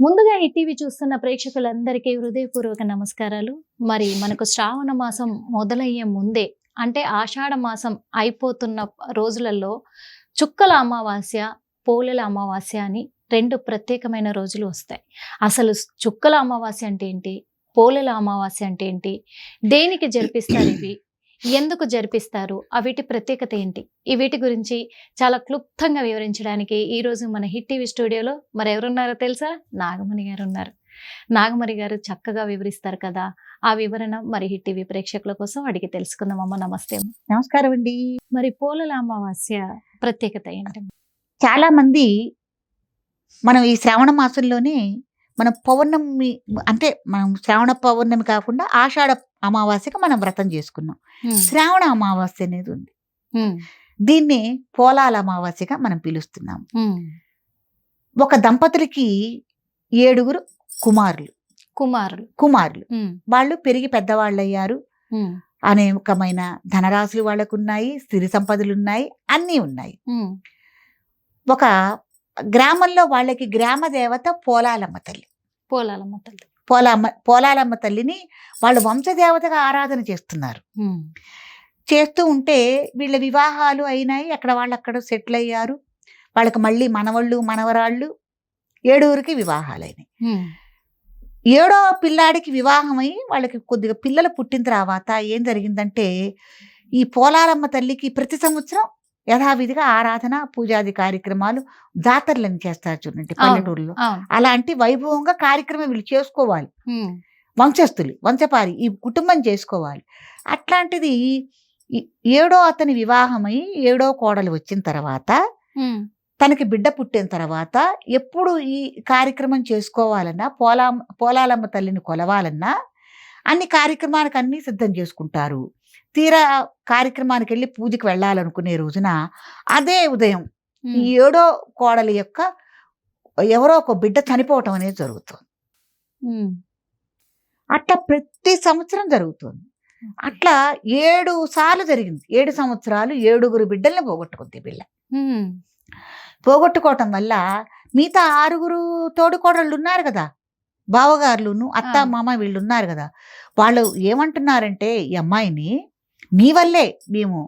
ముందుగా ఈ టీవీ చూస్తున్న ప్రేక్షకులందరికీ హృదయపూర్వక నమస్కారాలు. మరి మనకు శ్రావణ మాసం మొదలయ్యే ముందే అంటే ఆషాఢ మాసం అయిపోతున్న రోజులలో చుక్కల అమావాస్య పోలెల అమావాస్య అని రెండు ప్రత్యేకమైన రోజులు వస్తాయి. అసలు చుక్కల అమావాస్య అంటే ఏంటి? పోలెల అమావాస్య అంటే ఏంటి? దేనికి జరిపిస్తారు ఇవి? ఎందుకు జరిపిస్తారు? ఆ వీటి ప్రత్యేకత ఏంటి? ఈ వీటి గురించి చాలా క్లుప్తంగా వివరించడానికి ఈ రోజు మన హిట్ టీవీ స్టూడియోలో మరి ఎవరున్నారో తెలుసా? నాగమణి గారు ఉన్నారు నాగమణి గారు చక్కగా వివరిస్తారు కదా? ఆ వివరణ మరి హిట్ టీవీ ప్రేక్షకుల కోసం అడిగి తెలుసుకుందాం. అమ్మ నమస్తే. నమస్కారం అండి. మరి పోలల అమావాస్య ప్రత్యేకత ఏంటి? చాలా మంది మనం ఈ శ్రావణ మాసంలోనే మనం పౌర్ణమి అంటే మనం శ్రావణ పౌర్ణమి కాకుండా ఆషాఢ అమావాస్యకి మనం వ్రతం చేసుకున్నాం. శ్రావణ అమావాస్య అనేది ఉంది. దీన్నే పోలాల అమావాస్యగా మనం పిలుస్తున్నాం. ఒక దంపతులకి ఏడుగురు కుమారులు. కుమారులు. కుమారులు. వాళ్ళు పెరిగి పెద్దవాళ్ళు అయ్యారు అనేకమైన ధనరాశులు వాళ్ళకు ఉన్నాయి సిరి సంపదలు ఉన్నాయి. అన్నీ ఉన్నాయి ఒక గ్రామంలో వాళ్ళకి గ్రామ దేవత పోలాలమ్మ తల్లి. పోలాలమ్మ తల్లి. పోలామ్మ పోలాలమ్మ తల్లిని వాళ్ళు వంశదేవతగా ఆరాధన చేస్తున్నారు. చేస్తూ ఉంటే వీళ్ళ వివాహాలు అయినాయి అక్కడ వాళ్ళు అక్కడ సెటిల్ అయ్యారు వాళ్ళకి మళ్ళీ మనవళ్ళు మనవరాళ్ళు ఏడుగురికి వివాహాలైనాయి. ఉమ్, ఏడో పిల్లాడికి వివాహమై వాళ్ళకి కొద్దిగా పిల్లలు పుట్టిన తర్వాత ఏం జరిగిందంటే ఈ పోలాలమ్మ తల్లికి ప్రతి సంవత్సరం యథావిధిగా ఆరాధన పూజాది కార్యక్రమాలు జాతరలను చేస్తారు చూడండి పల్లెటూరులో. అలాంటి వైభవంగా కార్యక్రమం వీళ్ళు చేసుకోవాలి. వంశస్థులు వంశపారి ఈ కుటుంబం చేసుకోవాలి. అట్లాంటిది ఏడో అతని వివాహమై ఏడో కోడలు వచ్చిన తర్వాత తనకి బిడ్డ పుట్టిన తర్వాత ఎప్పుడు ఈ కార్యక్రమం చేసుకోవాలన్నా పోలా పోలాలమ్మ తల్లిని కొలవాలన్నా అన్ని కార్యక్రమానికి అన్ని సిద్ధం చేసుకుంటారు. తీరా కార్యక్రమానికి వెళ్ళి పూజకి వెళ్ళాలనుకునే రోజున అదే ఉదయం ఈ ఏడో కోడలి యొక్క ఎవరో ఒక బిడ్డ చనిపోవటం అనేది జరుగుతుంది. అట్లా ప్రతి సంవత్సరం జరుగుతుంది. అట్లా ఏడు సార్లు జరిగింది. ఏడు సంవత్సరాలు ఏడుగురు బిడ్డల్ని పోగొట్టుకుంది పిల్ల ఉమ్, పోగొట్టుకోవటం వల్ల మిగతా ఆరుగురు తోడుకోడళ్ళు ఉన్నారు కదా. బావగారులును అత్త. మామ వీళ్ళు ఉన్నారు కదా. వాళ్ళు ఏమంటున్నారంటే ఈ అమ్మాయిని నీ వల్లే మేము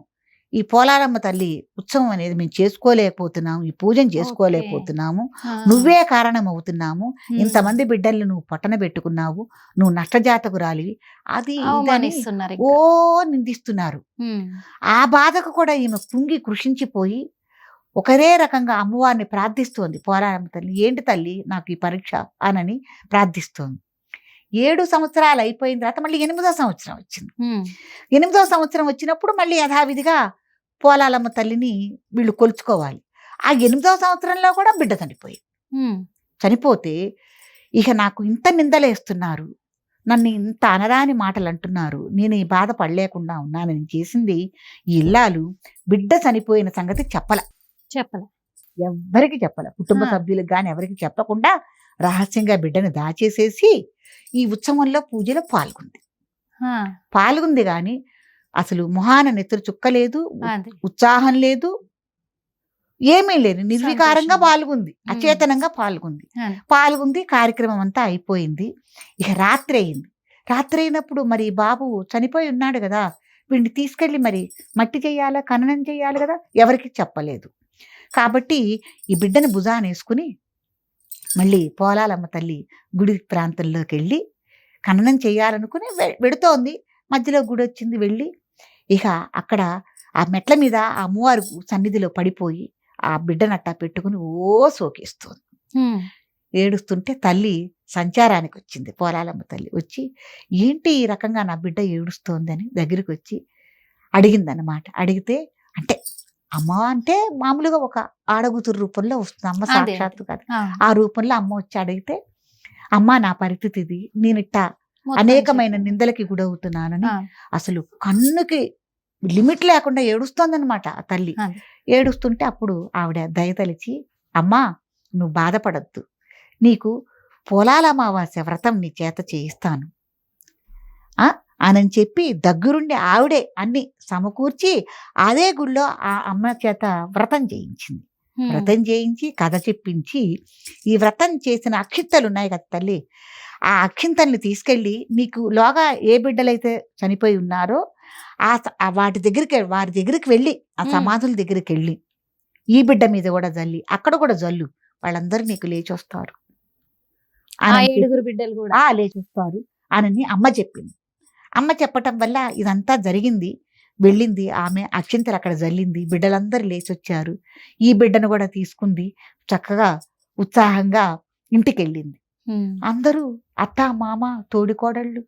ఈ పోలారమ్మ తల్లి ఉత్సవం అనేది మేము చేసుకోలేకపోతున్నాము ఈ పూజను చేసుకోలేకపోతున్నాము. నువ్వే కారణం అవుతున్నాము ఇంతమంది బిడ్డల్ని నువ్వు పట్టణ పెట్టుకున్నావు నువ్వు నష్టజాతకురాలివి అది ఇదని అవమానిస్తున్నారు ఓ. నిందిస్తున్నారు. ఆ బాధకు కూడా ఈమె కుంగి కృషించిపోయి ఒకరే రకంగా అమ్మవారిని ప్రార్థిస్తోంది. పోరాడమ్మ తల్లి ఏంటి తల్లి నాకు ఈ పరీక్ష? అనని ప్రార్థిస్తోంది. ఏడు సంవత్సరాలు అయిపోయిన తర్వాత మళ్ళీ ఎనిమిదో సంవత్సరం వచ్చింది. ఎనిమిదో సంవత్సరం వచ్చినప్పుడు మళ్ళీ యథావిధిగా పోలాలమ్మ తల్లిని వీళ్ళు కొలుచుకోవాలి. ఆ ఎనిమిదో సంవత్సరంలో కూడా బిడ్డ చనిపోయి ఉమ్, చనిపోతే ఇక నాకు ఇంత నిందలేస్తున్నారు నన్ను ఇంత అనరాని మాటలు అంటున్నారు. నేను ఈ బాధ పడలేకుండా ఉన్నాను. నేను చేసింది ఈ ఇల్లాలు బిడ్డ చనిపోయిన సంగతి చెప్పల. చెప్పలే. ఎవ్వరికి చెప్పల. కుటుంబ. సభ్యులకు కానీ ఎవరికి చెప్పకుండా రహస్యంగా బిడ్డను దాచేసేసి ఈ ఉత్సవంలో పూజలో పాల్గొంది. పాల్గొంది కానీ అసలు మొహాన నెత్తురు చుక్క లేదు అది. ఉత్సాహం లేదు ఏమీ లేదు. నిర్వికారంగా. పాల్గొంది అచేతనంగా పాల్గొంది. పాల్గొంది కార్యక్రమం అంతా అయిపోయింది. ఇక రాత్రి అయింది. రాత్రి అయినప్పుడు మరి బాబు చనిపోయి ఉన్నాడు కదా వీడిని తీసుకెళ్ళి మరి మట్టి చేయాలా ఖననం చేయాలి కదా ఎవరికి చెప్పలేదు. కాబట్టి ఈ బిడ్డని భుజాన వేసుకుని మళ్ళీ పోలాలమ్మ తల్లి గుడి ప్రాంతంలోకి వెళ్ళి ఖననం చేయాలనుకుని వెడుతోంది. మధ్యలో గుడి వచ్చింది వెళ్ళి. ఇక అక్కడ ఆ మెట్ల మీద ఆ అమ్మవారు సన్నిధిలో పడిపోయి ఆ బిడ్డనట్టా పెట్టుకుని ఓ సోకేస్తుంది. ఏడుస్తుంటే తల్లి సంచారానికి వచ్చింది పోలాలమ్మ తల్లి వచ్చి ఏంటి ఈ రకంగా నా బిడ్డ ఏడుస్తోందని? దగ్గరికి వచ్చి అడిగిందన్నమాట. అడిగితే అంటే అమ్మ అంటే మామూలుగా ఒక ఆడగుతురు రూపంలో వస్తుంది అమ్మ సాక్షాత్తు కాదు. ఆ, రూపంలో అమ్మ వచ్చి అడిగితే అమ్మ నా పరిస్థితి ఇది. నేను ఇట్టా మొత్తం అనేకమైన. నిందలకి గురవుతున్నానని ఆ, అసలు కన్నుకి లిమిట్ లేకుండా ఏడుస్తోందనమాట ఆ తల్లి. ఏడుస్తుంటే అప్పుడు ఆవిడ దయతలిచి అమ్మా నువ్వు బాధపడద్దు. నీకు పొలాల అమావాస్య వ్రతం నీ చేత చేయిస్తాను. అని చెప్పి దగ్గరుండి ఆవిడే అన్ని సమకూర్చి అదే గుళ్ళో ఆ అమ్మ చేత వ్రతం చేయించింది. వ్రతం చేయించి కథ చెప్పించి ఈ వ్రతం చేసిన అక్షింతలు ఉన్నాయి కదా తల్లి ఆ అక్షింతల్ని తీసుకెళ్ళి మీకు లోగా ఏ బిడ్డలైతే చనిపోయి ఉన్నారో ఆ వాటి దగ్గరికి వారి దగ్గరికి వెళ్ళి ఆ. సమాధుల దగ్గరికి వెళ్ళి ఈ బిడ్డ మీద కూడా జల్లి అక్కడ కూడా జల్లు వాళ్ళందరూ నీకు లేచి వస్తారు ఏడుగురు బిడ్డలు కూడా. ఆ లేచొస్తారు. అని అమ్మ చెప్పింది. అమ్మ చెప్పటం వల్ల ఇదంతా జరిగింది. వెళ్ళింది ఆమె అక్షింతలు అక్కడ జల్లింది బిడ్డలందరూ లేచొచ్చారు. ఈ బిడ్డను కూడా తీసుకుంది చక్కగా ఉత్సాహంగా ఇంటికి వెళ్ళింది. అందరూ అత్త మామ తోడికోడళ్ళు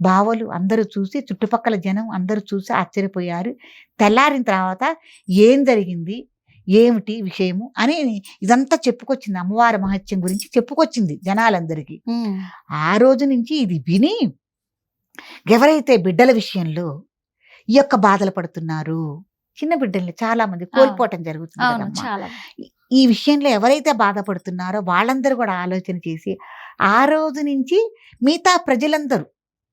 బావలు అందరూ చూసి చుట్టుపక్కల జనం అందరూ చూసి ఆశ్చర్యపోయారు. తెల్లారిన తర్వాత ఏం జరిగింది ఏమిటి విషయము అని ఇదంతా చెప్పుకొచ్చింది. అమ్మవారి మహత్యం గురించి చెప్పుకొచ్చింది జనాలందరికీ. ఆ రోజు నుంచి ఇది విని ఎవరైతే బిడ్డల విషయంలో ఈ యొక్క బాధలు పడుతున్నారు చిన్న బిడ్డల్ని చాలా మంది కోల్పోవటం జరుగుతుంది ఈ- విషయంలో ఎవరైతే బాధపడుతున్నారో వాళ్ళందరూ కూడా ఆలోచన చేసి ఆ రోజు నుంచి మిగతా ప్రజలందరూ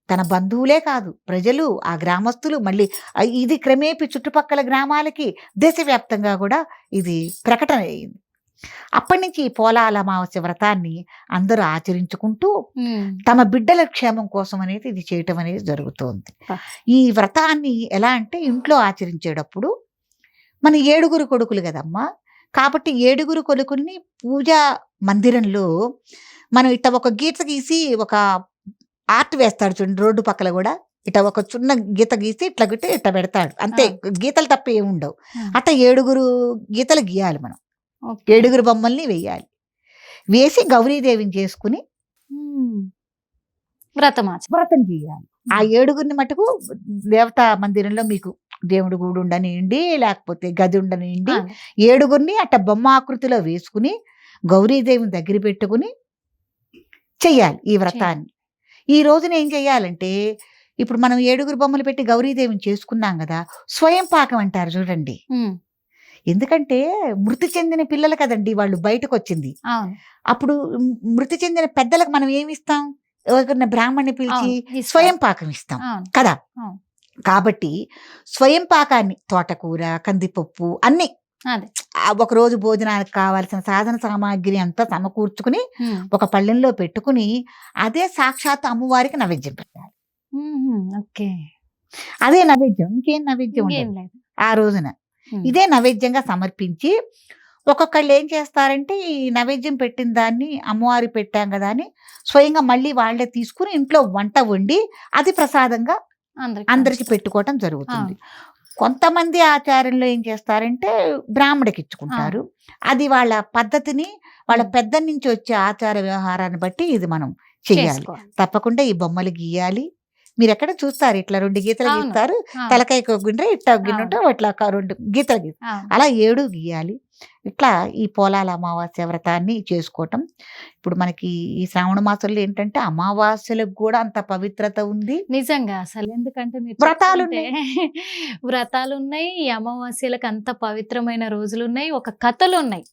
తన బంధువులే కాదు ప్రజలు ఆ గ్రామస్తులు మళ్ళీ ఇది క్రమేపీ చుట్టుపక్కల గ్రామాలకి దేశవ్యాప్తంగా కూడా ఇది ప్రకటన అయింది. అప్పటి నుంచి ఈ పోలాల అమావాస్య వ్రతాన్ని అందరూ ఆచరించుకుంటూ. తమ బిడ్డల క్షేమం కోసం అనేది ఇది చేయటం అనేది జరుగుతోంది. ఈ వ్రతాన్ని ఎలా అంటే ఇంట్లో ఆచరించేటప్పుడు మన ఏడుగురు కొడుకులు కదమ్మా కాబట్టి ఏడుగురు కొడుకుల్ని పూజా మందిరంలో మనం ఇట్ట ఒక గీత గీసి ఒక ఆర్ట్ వేస్తాడు చూడండి రోడ్డు పక్కల కూడా ఇట్ట ఒక చిన్న గీత గీసి ఇట్లా గిట్టి ఇట్ట పెడతాడు అంతే గీతలు తప్ప ఏమి ఉండవు ఆ. అట్ట ఏడుగురు గీతలు గీయాలి మనం. ఏడుగురు బొమ్మల్ని వేయాలి. వేసి గౌరీదేవిని చేసుకుని. వ్రతమాచ. వ్రతం చేయాలి. ఆ ఏడుగురిని మటుకు దేవతా మందిరంలో మీకు దేవుడు గూడు ఉండనివ్వండి లేకపోతే గది ఉండనివ్వండి ఆ, ఏడుగురిని అట్ట బొమ్మ ఆకృతిలో వేసుకుని గౌరీదేవిని దగ్గర పెట్టుకుని చెయ్యాలి ఈ వ్రతాన్ని. ఈ రోజున ఏం చెయ్యాలంటే ఇప్పుడు మనం ఏడుగురు బొమ్మలు పెట్టి గౌరీదేవిని చేసుకున్నాం కదా స్వయం పాకం అంటారు చూడండి. ఎందుకంటే మృతి చెందిన పిల్లలు కదండి వాళ్ళు బయటకు వచ్చింది అప్పుడు మృతి చెందిన పెద్దలకు మనం ఏమి ఇస్తాం? ఎవరికైనా బ్రాహ్మణ్ణి పిలిచి. స్వయం పాకం ఇస్తాం కదా. కాబట్టి స్వయం పాకాన్ని తోటకూర కందిపప్పు అన్ని ఒక రోజు భోజనానికి కావాల్సిన సాధన సామాగ్రి అంతా సమకూర్చుకుని. ఒక పళ్ళెంలో పెట్టుకుని అదే సాక్షాత్ అమ్మవారికి నైవేద్యం పెట్టాలి. ఓకే. అదే నైవేద్యం. ఇంకేం నైవేద్యం ఆ రోజున. ఇదే నైవేద్యంగా సమర్పించి ఒక్కొక్కళ్ళు ఏం చేస్తారంటే ఈ నైవేద్యం పెట్టిన దాన్ని అమ్మవారి పెట్టాం కదా అని స్వయంగా మళ్ళీ వాళ్ళే తీసుకుని ఇంట్లో వంట వండి అది ప్రసాదంగా అందరికి. పెట్టుకోవటం జరుగుతుంది. కొంతమంది ఆచారంలో ఏం చేస్తారంటే బ్రాహ్మడికి ఇచ్చుకుంటారు. అది వాళ్ళ పద్ధతిని వాళ్ళ. పెద్ద నుంచి వచ్చే ఆచార వ్యవహారాన్ని బట్టి ఇది మనం చెయ్యాలి. చేసుకోవాలి. తప్పకుండా ఈ బొమ్మలు గీయాలి. మీరు ఎక్కడ చూస్తారు? ఇట్లా రెండు గీతలు. గీస్తారు. తలకాయ గిన్నె ఇట్లా గిన్నె అవును. ఇట్లా ఒక రెండు గీతలు ఆ, అలా ఏడు గీయాలి. ఇట్లా ఈ పోలాల అమావాస్య వ్రతాన్ని చేసుకోవటం. ఇప్పుడు మనకి ఈ శ్రావణ మాసంలో ఏంటంటే అమావాస్యలకు కూడా అంత పవిత్రత ఉంది. నిజంగా అసలు ఎందుకంటే వ్రతాలు వ్రతాలు ఉన్నాయి. ఈ అమావాస్యలకు అంత పవిత్రమైన రోజులు ఉన్నాయి. ఒక కథలు ఉన్నాయి.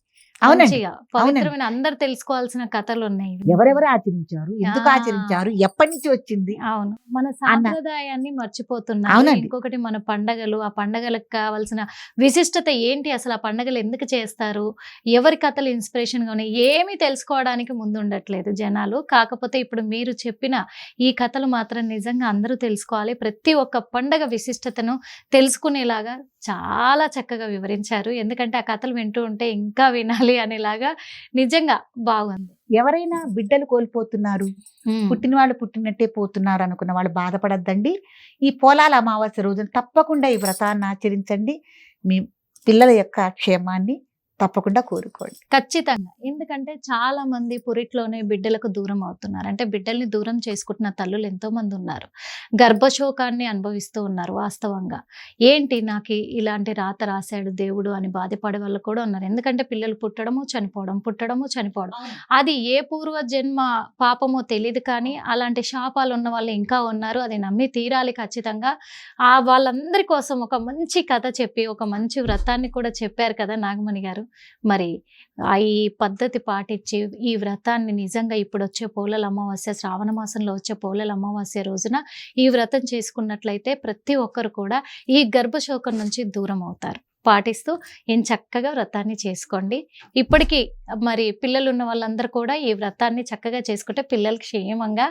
మంచిగా పవిత్రమైన అందరు తెలుసుకోవాల్సిన కథలు ఉన్నాయి. ఎవరెవరు ఆచరించారు? ఎందుకు. ఆచరించారు? ఎప్పటి నుంచి వచ్చింది? అవును. మన సాంప్రదాయాన్ని మర్చిపోతున్నారు అవునండి. ఇంకొకటి మన పండగలు ఆ పండగలకు కావాల్సిన విశిష్టత ఏంటి? అసలు ఆ పండగలు ఎందుకు చేస్తారు? ఎవరి కథలు ఇన్స్పిరేషన్గా ఉన్నాయి? ఏమీ తెలుసుకోవడానికి ముందు ఉండట్లేదు జనాలు. కాకపోతే ఇప్పుడు మీరు చెప్పిన ఈ కథలు మాత్రం నిజంగా అందరూ తెలుసుకోవాలి. ప్రతి ఒక్క పండగ విశిష్టతను తెలుసుకునేలాగా చాలా చక్కగా వివరించారు. ఎందుకంటే ఆ కథలు వింటూ ఉంటే ఇంకా వినాలి అనేలాగా నిజంగా బాగుంది. ఎవరైనా బిడ్డలు కోల్పోతున్నారు పుట్టిన వాళ్ళు పుట్టినట్టే పోతున్నారు అనుకున్న వాళ్ళు బాధపడద్దండి. ఈ పోలాల అమావాస్య రోజున తప్పకుండా ఈ వ్రతాన్ని ఆచరించండి. మీ పిల్లల యొక్క క్షేమాన్ని తప్పకుండా కోరుకోండి. ఖచ్చితంగా. ఎందుకంటే చాలా మంది పురిట్లోనే బిడ్డలకు దూరం అవుతున్నారు. అంటే బిడ్డల్ని దూరం చేసుకుంటున్న తల్లులు ఎంతో మంది ఉన్నారు. గర్భశోకాన్ని అనుభవిస్తూ ఉన్నారు వాస్తవంగా. ఏంటి నాకు ఇలాంటి రాత రాశాడు దేవుడు అని బాధపడే వాళ్ళు కూడా ఉన్నారు. ఎందుకంటే పిల్లలు పుట్టడము చనిపోవడం పుట్టడము చనిపోవడం. అది ఏ పూర్వ జన్మ పాపమో తెలియదు కానీ అలాంటి శాపాలు ఉన్న వాళ్ళు ఇంకా ఉన్నారు. అది నమ్మి తీరాలి ఖచ్చితంగా. ఆ వాళ్ళందరి కోసం ఒక మంచి కథ చెప్పి ఒక మంచి వ్రతాన్ని కూడా చెప్పారు కదా నాగమణి గారు. మరి ఈ పద్ధతి పాటించి ఈ వ్రతాన్ని నిజంగా ఇప్పుడు వచ్చే పోలల అమావాస్య శ్రావణ మాసంలో వచ్చే పోలల అమావాస్య రోజున ఈ వ్రతం చేసుకున్నట్లయితే ప్రతి ఒక్కరు కూడా ఈ గర్భశోకం నుంచి దూరం అవుతారు. పాటిస్తూ ఏం చక్కగా వ్రతాన్ని చేసుకోండి. ఇప్పటికీ మరి పిల్లలు ఉన్న వాళ్ళందరూ కూడా ఈ వ్రతాన్ని చక్కగా చేసుకుంటే పిల్లలు క్షేమంగా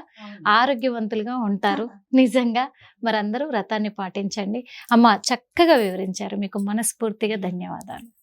ఆరోగ్యవంతులుగా ఉంటారు. నిజంగా మరి అందరూ వ్రతాన్ని పాటించండి. అమ్మ చక్కగా వివరించారు. మీకు మనస్ఫూర్తిగా ధన్యవాదాలు.